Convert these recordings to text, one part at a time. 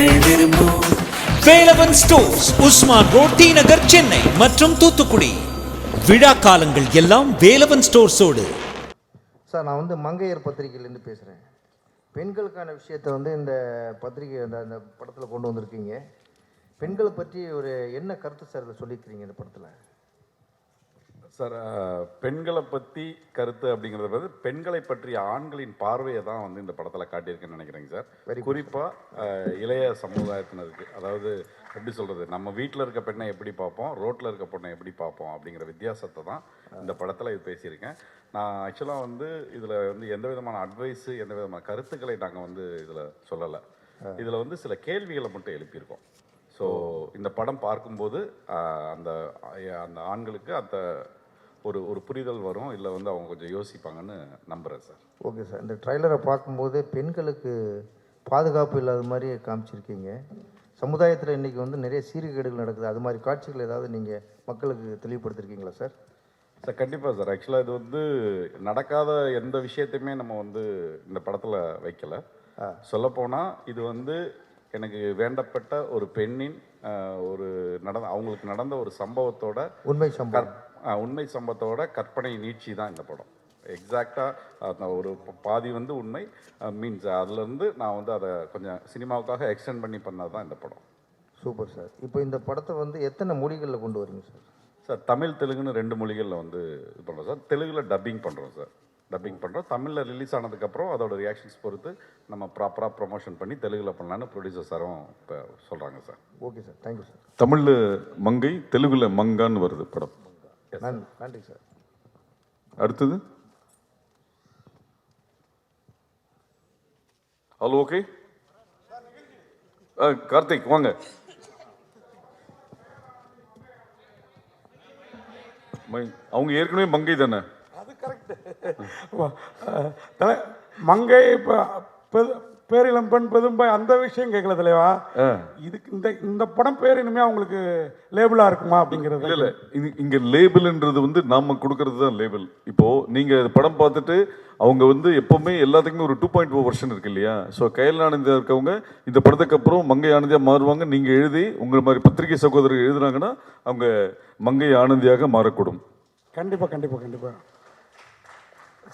உங்கள் விரும்பும் Velavan stores Usman road D Nagar Chennai மற்றும் தூத்துக்குடி. விழா காலங்கள் எல்லாம் வேலவன் ஸ்டோர்ஸோடு. சார் நான் வந்து மங்கையர் பத்திரிகையிலேருந்து பேசுகிறேன் பெண்களுக்கான விஷயத்தை வந்து இந்த பத்திரிகை அந்த அந்த படத்தில் கொண்டு வந்திருக்கீங்க. பெண்களை பற்றி ஒரு என்ன கருத்து சார் சொல்லியிருக்கிறீங்க இந்த படத்தில்? சார் பெண்களை பற்றி கருத்து அப்படிங்கிறது வந்து பெண்களை பற்றிய ஆண்களின் பார்வையை தான் வந்து இந்த படத்தில் காட்டியிருக்கேன்னு நினைக்கிறேங்க சார். குறிப்பாக இளைய சமுதாயத்தினருக்கு அதாவது எப்படி சொல்கிறது நம்ம வீட்டில் இருக்க பெண்ணை எப்படி பார்ப்போம் ரோட்டில் இருக்க பொண்ணை எப்படி பார்ப்போம் அப்படிங்கிற வித்தியாசத்தை தான் இந்த படத்தில் இது பேசியிருக்கேன். நான் ஆக்சுவலாக வந்து இதில் வந்து எந்த விதமான அட்வைஸு எந்த விதமான கருத்துக்களை நாங்கள் வந்து இதில் சொல்லலை. இதில் வந்து சில கேள்விகளை மட்டும் எழுப்பியிருக்கோம். ஸோ இந்த படம் பார்க்கும்போது அந்த அந்த ஆண்களுக்கு அந்த ஒரு ஒரு புரிதல் வரும் இல்லை வந்து அவங்க கொஞ்சம் யோசிப்பாங்கன்னு நம்புகிறேன் சார். Okay sir. இந்த ட்ரைலரை பார்க்கும்போது பெண்களுக்கு பாதுகாப்பு இல்லாத மாதிரி காமிச்சிருக்கீங்க. சமுதாயத்தில் இன்றைக்கி வந்து நிறைய சீர்கேடுகள் நடக்குது. அது மாதிரி காட்சிகள் ஏதாவது நீங்கள் மக்களுக்கு தெளிவுபடுத்திருக்கீங்களா சார்? சார் கண்டிப்பாக சார். ஆக்சுவலாக இது வந்து நடக்காத எந்த விஷயத்தையுமே நம்ம வந்து இந்த படத்தில் வைக்கல. சொல்லப்போனால் இது வந்து எனக்கு வேண்டப்பட்ட ஒரு பெண்ணின் ஒரு நடந்த அவங்களுக்கு நடந்த ஒரு சம்பவத்தோட உண்மை சம்பவம். உண்மை சம்பவத்தோட கற்பனை நீட்சி தான் இந்த படம். எக்ஸாக்டாக அந்த ஒரு பாதி வந்து உண்மை மீன்ஸ் அதுலேருந்து நான் வந்து அதை கொஞ்சம் சினிமாவுக்காக எக்ஸ்டெண்ட் பண்ணி பண்ணது தான் இந்த படம். சூப்பர் சார் இப்போ இந்த படத்தை வந்து எத்தனை மொழிகளில் கொண்டு வரீங்க சார் சார் தமிழ் தெலுங்குன்னு ரெண்டு மொழிகளில் வந்து இது பண்ணுறோம் சார் தெலுங்கில் டப்பிங் பண்ணுறோம் சார் டப்பிங் பண்ணுறோம் தமிழில் ரிலீஸ் ஆனதுக்கப்புறம் அதோட ரியாக்ஷன்ஸ் பொறுத்து நம்ம ப்ராப்பராக ப்ரொமோஷன் பண்ணி தெலுங்கில் பண்ணலான்னு ப்ரொடியூசர் சாரும் இப்போ சொல்கிறாங்க sir okay sir thank you sir தமிழில் மங்கை தெலுங்குல மங்கான்னு வருது படம். நன்றி நன்றி சார் அடுத்தது? ஹலோ ஓகே கார்த்திக் வாங்க. அவங்க ஏற்கனவே மங்கை தானே? அது கரெக்டு மங்கை இப்போ பேரிளம் பெண் பெதும்பை அந்த விஷயம் கேட்கல தலைவா இதுக்கு இந்த இந்த படம் பேர் இனிமே அவங்களுக்கு லேபிளா இருக்குமா அப்படிங்கிறது இல்ல இது இங்க லேபிள்ன்றது வந்து நாம கொடுக்கறது தான் லேபிள். இப்போ நீங்க படம் பார்த்துட்டு அவங்க வந்து எப்பவுமே எல்லாத்துக்குமே ஒரு டூ பாயிண்ட் ஓ வருஷன் இருக்கு இல்லையா? ஸோ கையில் ஆனந்தியா இருக்கவங்க இந்த படத்துக்கு அப்புறம் மங்கை ஆனந்தியா மாறுவாங்க. நீங்க எழுதி உங்களை மாதிரி பத்திரிகை சகோதரர் எழுதுனாங்கன்னா அவங்க மங்கை ஆனந்தியாக மாறக்கூடும். கண்டிப்பா கண்டிப்பா கண்டிப்பா.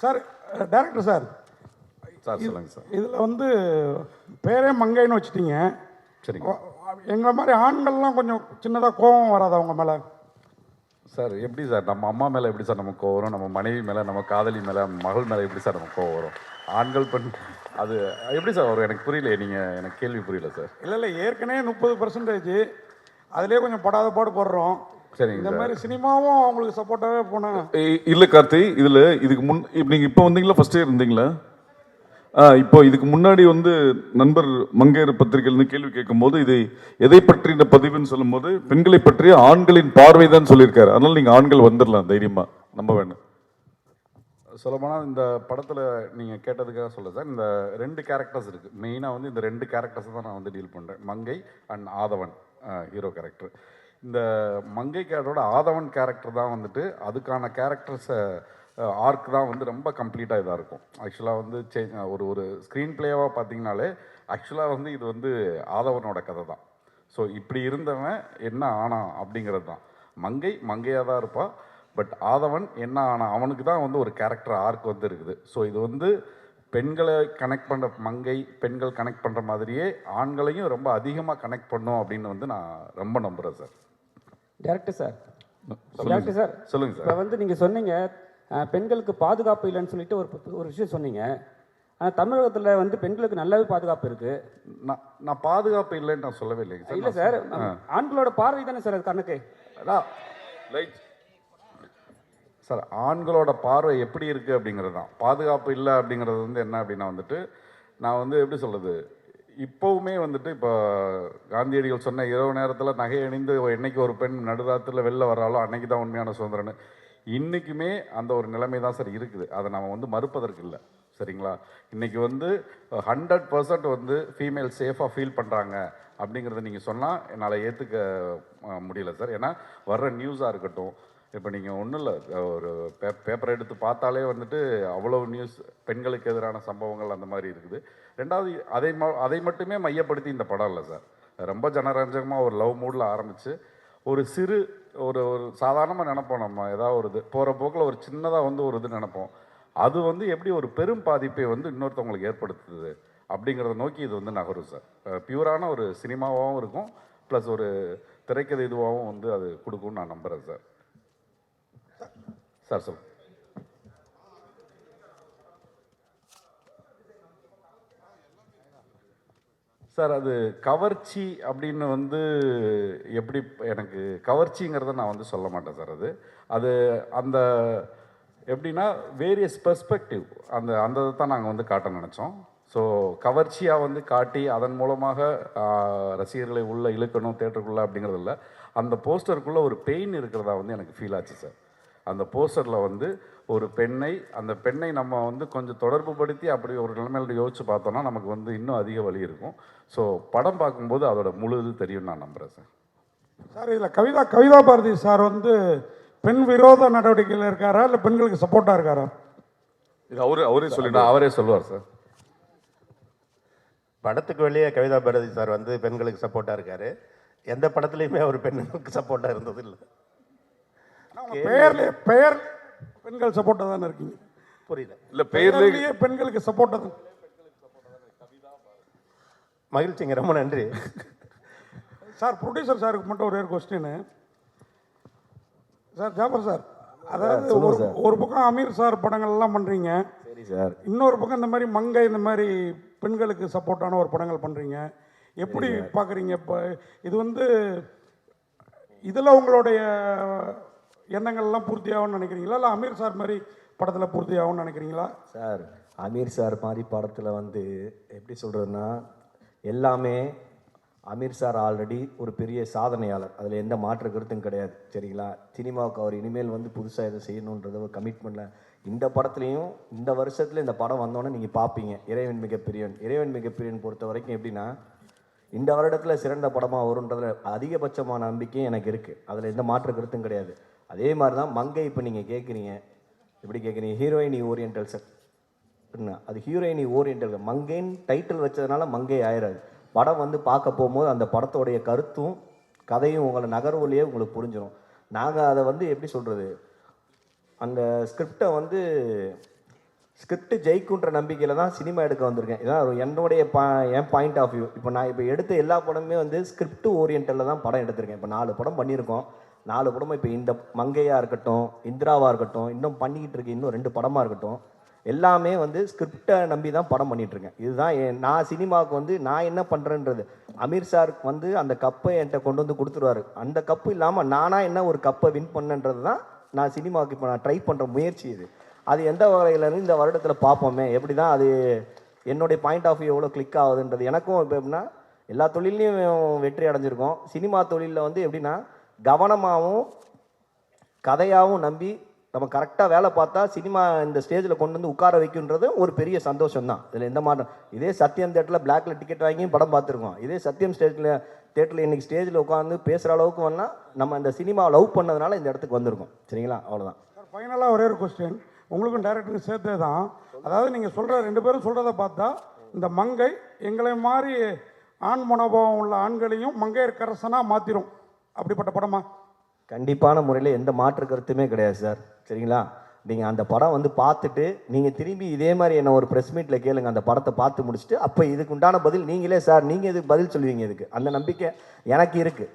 சார் டேரக்டர் சார் சார் சொல்லுங்கள் சார். இதில் வந்து பேரே மங்கைன்னு வச்சுட்டீங்க. சரிங்க. எங்களை மாதிரி ஆண்கள்லாம் கொஞ்சம் சின்னதாக கோபம் வராது அவங்க மேலே. சார் எப்படி சார்? நம்ம அம்மா மேலே எப்படி சார் நமக்கு கோவம் வரும்? நம்ம மனைவி மேலே நம்ம காதலி மேலே மகள் மேலே எப்படி சார் நமக்கு கோவம் வரும்? ஆண்கள் பெண் அது எப்படி சார் வரும்? எனக்கு புரியல நீங்கள் எனக்கு கேள்வி புரியல சார். இல்லை இல்லை ஏற்கனவே முப்பது பர்சன்டேஜ் அதுலேயே கொஞ்சம் படாத பாடு போடுறோம். சரிங்க இந்த. மாதிரி சினிமாவும் அவங்களுக்கு சப்போர்ட்டாகவே போனேன் ஏய், இல்ல கார்த்தி இதுல இதுக்கு முன் இப்ப நீங்க இப்போ வந்தீங்களா? ஃபர்ஸ்ட் இருந்தீங்களா? இப்போ இதுக்கு முன்னாடி வந்து நண்பர் மங்கையர் பத்திரிகையிலிருந்து கேள்வி கேட்கும்போது இது எதை பற்றின பதிவுன்னு சொல்லும்போது பெண்களை பற்றிய ஆண்களின் பார்வை தான் சொல்லியிருக்காரு. அதனால் நீங்கள் ஆண்கள் வந்துடலாம் தைரியமாக நம்ப வேணும் சொல்லப்போனால் இந்த படத்தில் நீங்கள் கேட்டதுக்காக சொல்ல சார். இந்த ரெண்டு கேரக்டர்ஸ் இருக்குது மெயினாக வந்து இந்த ரெண்டு கேரக்டர்ஸ் தான் நான் வந்து டீல் பண்ணுறேன் மங்கை அண்ட் ஆதவன் ஹீரோ கேரக்டர் இந்த மங்கை கேரக்டரோட ஆதவன் கேரக்டர் தான் வந்துட்டு அதுக்கான கேரக்டர்ஸை ஆர்க் தான் வந்து ரொம்ப கம்ப்ளீட்டாக இதாக இருக்கும். ஆக்சுவலாக வந்து சேஞ்ச் ஒரு ஒரு ஸ்க்ரீன் பிளேவாக பார்த்தீங்கனாலே ஆக்சுவலாக வந்து இது வந்து ஆதவனோட கதை தான். ஸோ இப்படி இருந்தவன் என்ன ஆனான் அப்படிங்கிறது தான். மங்கை மங்கையாக தான் இருப்பாள் பட் ஆதவன் என்ன ஆனா அவனுக்கு தான் வந்து ஒரு கேரக்டர் ஆர்க் வந்து இருக்குது. ஸோ இது வந்து பெண்களை கனெக்ட் பண்ணுற மங்கை பெண்கள் கனெக்ட் பண்ணுற மாதிரியே ஆண்களையும் ரொம்ப அதிகமாக கனெக்ட் பண்ணும் அப்படின்னு வந்து நான் ரொம்ப நம்புகிறேன் sir director sir director sir சொல்லுங்க இப்போ சார் வந்து நீங்கள் சொன்னீங்க பெண்களுக்கு பாதுகாப்பு இல்லைன்னு சொல்லிட்டு ஒரு ஒரு விஷயம் சொன்னீங்க. ஆனால் தமிழகத்தில் வந்து பெண்களுக்கு நல்லாவே பாதுகாப்பு இருக்கு. நான் நான் பாதுகாப்பு இல்லைன்னு நான் சொல்லவே இல்லைங்க இல்லை சார் ஆண்களோட பார்வை தானே சார் அது கணக்கு? லைட். சார் ஆண்களோட பார்வை எப்படி இருக்குது அப்படிங்கிறது தான். பாதுகாப்பு இல்லை அப்படிங்கிறது வந்து என்ன அப்படின்னா வந்துட்டு நான் வந்து எப்படி சொல்கிறது இப்போவுமே வந்துட்டு இப்போ காந்தியடிகள் சொன்ன இரவு நேரத்தில் நகை அணிந்து என்னைக்கு ஒரு பெண் நடுராத்திரில் வெளில வர்றாலோ அன்னைக்கு தான் உண்மையான சுதந்திரம்னு. இன்றைக்குமே அந்த ஒரு நிலைமை தான் சார் இருக்குது. அதை நம்ம வந்து மறுப்பதற்கு இல்லை. சரிங்களா? இன்றைக்கி வந்து ஹண்ட்ரட் பர்சன்ட் வந்து ஃபீமேல் சேஃபாக ஃபீல் பண்ணுறாங்க அப்படிங்கிறத நீங்கள் சொன்னால் என்னால் ஏற்றுக்க முடியல சார். ஏன்னா வர்ற நியூஸாக இருக்கட்டும் இப்போ நீங்கள் ஒன்றும் இல்லை ஒரு பே பேப்பர் எடுத்து பார்த்தாலே வந்துட்டு அவ்வளோ நியூஸ் பெண்களுக்கு எதிரான சம்பவங்கள் அந்த மாதிரி இருக்குது. ரெண்டாவது அதை ம அதை மட்டுமே மையப்படுத்தி இந்த படம் இல்லை சார். ரொம்ப ஜனரஞ்சகமாக ஒரு லவ் மூடில் ஆரம்பித்து ஒரு சிறு ஒரு ஒரு சாதாரணமாக நினைப்போம் நம்ம. ஏதாவது ஒரு இது. போகிற போக்கில் ஒரு சின்னதாக வந்து ஒரு இது நினைப்போம். அது வந்து எப்படி ஒரு பெரும் பாதிப்பை வந்து இன்னொருத்தவங்களுக்கு ஏற்படுத்துது அப்படிங்கிறத நோக்கி இது வந்து நகரும் சார். பியூரான ஒரு சினிமாவாகவும் இருக்கும். ப்ளஸ் ஒரு திரைக்கதை இதுவாகவும் வந்து அது கொடுக்கும்னு நான் நம்புகிறேன் சார். சார் சொல்லுங்கள் சார் அது கவர்ச்சி அப்படின்னு வந்து எப்படி எனக்கு கவர்ச்சிங்கிறத நான் வந்து சொல்ல மாட்டேன் சார் அது. அது அந்த எப்படின்னா வேரியஸ் பெர்ஸ்பெக்டிவ் அந்த அந்த இதை தான் நாங்கள் வந்து காட்ட நினச்சோம். ஸோ கவர்ச்சியாக வந்து காட்டி அதன் மூலமாக ரசிகர்களை உள்ளே இழுக்கணும் தேட்டருக்குள்ளே அப்படிங்கிறது இல்லை அந்த போஸ்டருக்குள்ளே ஒரு பெயின் இருக்கிறதா வந்து எனக்கு ஃபீல் ஆச்சு சார். அந்த போஸ்டரில் வந்து ஒரு பெண்ணை அந்த பெண்ணை நம்ம வந்து கொஞ்சம் தொடர்பு படுத்தி அப்படி ஒரு நிலைமையில யோசிச்சு பார்த்தோம்னா நமக்கு வந்து இன்னும் அதிக வழி இருக்கும். ஸோ படம் பார்க்கும்போது அதோட முழு இது தெரியும் நான் நம்புகிறேன் சார். சார் இதில் கவிதா கவிதா பாரதி சார் வந்து பெண் விரோத நடவடிக்கையில் இருக்காரா? இல்லை பெண்களுக்கு சப்போர்ட்டாக இருக்காரா? இது அவரு அவரே சொல்லிட்டு அவரே சொல்லுவார் சார். படத்துக்கு வெளியே கவிதா பாரதி சார் வந்து பெண்களுக்கு சப்போர்ட்டாக இருக்காரு. எந்த படத்துலையுமே அவர் பெண்களுக்கு சப்போர்ட்டாக இருந்தது இல்லை பெயர்ல பெயர் பெண்கள் சப்போர்ட்டாக தானே இருக்கீங்க. புரியல இல்ல பெயர்ல பெயர்லயே பெண்களுக்கு சப்போர்ட்டாக தான். மகிழ்ச்சிங்க ரொம்ப நன்றி. சார் ப்ரொடியூசர் சாருக்கு மட்டும் ஒரே ஒரு கொஸ்டின் சார் ஜாபர் சார் அதாவது ஒரு ஒரு பக்கம் அமீர் சார் படங்கள் எல்லாம் பண்ணுறீங்க சரி சார். இன்னொரு பக்கம் இந்த மாதிரி மங்கை இந்த மாதிரி பெண்களுக்கு சப்போர்ட்டான ஒரு படங்கள் பண்ணுறீங்க எப்படி பார்க்குறீங்க இப்போ? இது வந்து இதில் உங்களுடைய எண்ணங்கள்லாம் பூர்த்தி ஆகும்னு நினைக்கிறீங்களா? இல்லை அமீர் சார் மாதிரி படத்தில் பூர்த்தி ஆகும்னு நினைக்கிறீங்களா? சார் அமீர் சார் மாதிரி படத்தில் வந்து எப்படி சொல்கிறதுன்னா எல்லாமே அமீர் சார் ஆல்ரெடி ஒரு பெரிய சாதனையாளர். அதில் எந்த மாற்று கருத்தும் கிடையாது சரிங்களா? சினிமாவுக்கு அவர் இனிமேல் வந்து புதுசாக எதை செய்யணுன்றத ஒரு கமிட்மெண்ட்டில் இந்த படத்துலையும் இந்த வருஷத்தில் இந்த படம் வந்தோன்னே நீங்கள் பார்ப்பீங்க இறைவன் மிகப்பெரியவன். இறைவன் மிகப்பெரியவன் பொறுத்த வரைக்கும் எப்படின்னா இந்த வருடத்தில் சிறந்த படமாக வருன்றதில் அதிகபட்சமான நம்பிக்கை எனக்கு இருக்குது அதில் எந்த மாற்று கருத்தும் கிடையாது. அதே மாதிரி தான் மங்கை இப்போ நீங்கள் கேட்குறீங்க எப்படி கேட்குறீங்க ஹீரோயினி ஓரியன்டல் சார் என்ன? அது ஹீரோயினி ஓரியன்டல் மங்கைன்னு டைட்டில் வச்சதுனால மங்கை ஆயிடாது படம் வந்து பார்க்க போகும்போது அந்த படத்தோடைய கருத்தும் கதையும் உங்களை நகர்வுலையே உங்களுக்கு புரிஞ்சிடும் நாங்கள் அதை வந்து எப்படி சொல்கிறது அந்த ஸ்கிரிப்டை வந்து ஸ்கிரிப்ட் ஜெயிக்குன்ற நம்பிக்கையில் தான் சினிமா எடுக்க வந்திருக்கேன். இதான் என்னுடைய பா என் பாயிண்ட் ஆஃப் வியூ இப்போ நான் இப்போ எடுத்த எல்லா படமுமே வந்து ஸ்கிரிப்ட் ஓரியன்டில் தான் படம் எடுத்திருக்கேன். இப்போ நாலு படம் பண்ணியிருக்கோம். நாலு படமும் இப்போ இந்த மங்கையாக இருக்கட்டும் இந்திராவாக இருக்கட்டும் இன்னும் பண்ணிக்கிட்டு இருக்க இன்னும் ரெண்டு படமாக இருக்கட்டும் எல்லாமே வந்து ஸ்கிரிப்டை நம்பி தான் படம் பண்ணிகிட்ருக்கேன் இருக்கேன். இதுதான் என் நான் சினிமாவுக்கு வந்து நான் என்ன பண்ணுறேன்றது அமீர் சார் வந்து அந்த கப்பை என்கிட்ட கொண்டு வந்து கொடுத்துருவாரு. அந்த கப்பு இல்லாமல் நானாக என்ன ஒரு கப்பை வின் பண்ணன்றது தான் நான் சினிமாவுக்கு இப்போ நான் ட்ரை பண்ணுற முயற்சி இது. அது எந்த வகையிலேருந்து இந்த வருடத்தில் பார்ப்போமே எப்படி தான் அது என்னுடைய பாயிண்ட் ஆஃப் வியூ எவ்வளோ கிளிக் ஆகுதுன்றது. எனக்கும் இப்போ எப்படின்னா எல்லா தொழிலையும் வெற்றி அடைஞ்சிருக்கோம். சினிமா தொழிலில் வந்து எப்படின்னா கவனமாகவும் கதையாகவும் நம்பி நம்ம கரெக்டாக வேலை பார்த்தா சினிமா இந்த ஸ்டேஜில் கொண்டு வந்து உட்கார வைக்குன்றது ஒரு பெரிய சந்தோஷம் தான் இதில் எந்த மாற்றம் இதே சத்யம் தேட்டரில் பிளாக்ல டிக்கெட் வாங்கி படம் பார்த்துருக்கோம். இதே சத்யம் ஸ்டேஜில் தேட்டரில் இன்றைக்கி ஸ்டேஜில் உட்காந்து பேசுகிற அளவுக்கு வந்தால் நம்ம இந்த சினிமாவை லவ் பண்ணதுனால இந்த இடத்துக்கு வந்திருக்கோம். சரிங்களா? அவ்வளோதான் சார் ஃபைனலாக ஒரே ஒரு கொஸ்டின் உங்களுக்கும் டேரக்டருக்கு சேர்த்தே தான். அதாவது நீங்கள் சொல்கிற ரெண்டு பேரும் சொல்கிறத பார்த்தா இந்த மங்கை எங்களை மாதிரி ஆண் மனோபாவம் உள்ள ஆண்களையும் மங்கையர்க்கரசனாக மாற்றிடும் அப்படிப்பட்ட படமா? கண்டிப்பான முறையில் எந்த மாற்று கருத்துமே கிடையாது சார். சரிங்களா? நீங்கள் அந்த படம் வந்து பார்த்துட்டு நீங்கள் திரும்பி இதே மாதிரி என்ன ஒரு ப்ரெஸ் மீட்டில் கேளுங்க அந்த படத்தை பார்த்து முடிச்சுட்டு அப்போ இதுக்கு உண்டான பதில் நீங்களே சார் நீங்கள் இதுக்கு பதில் சொல்லுவீங்க இதுக்கு? அந்த நம்பிக்கை எனக்கு இருக்குது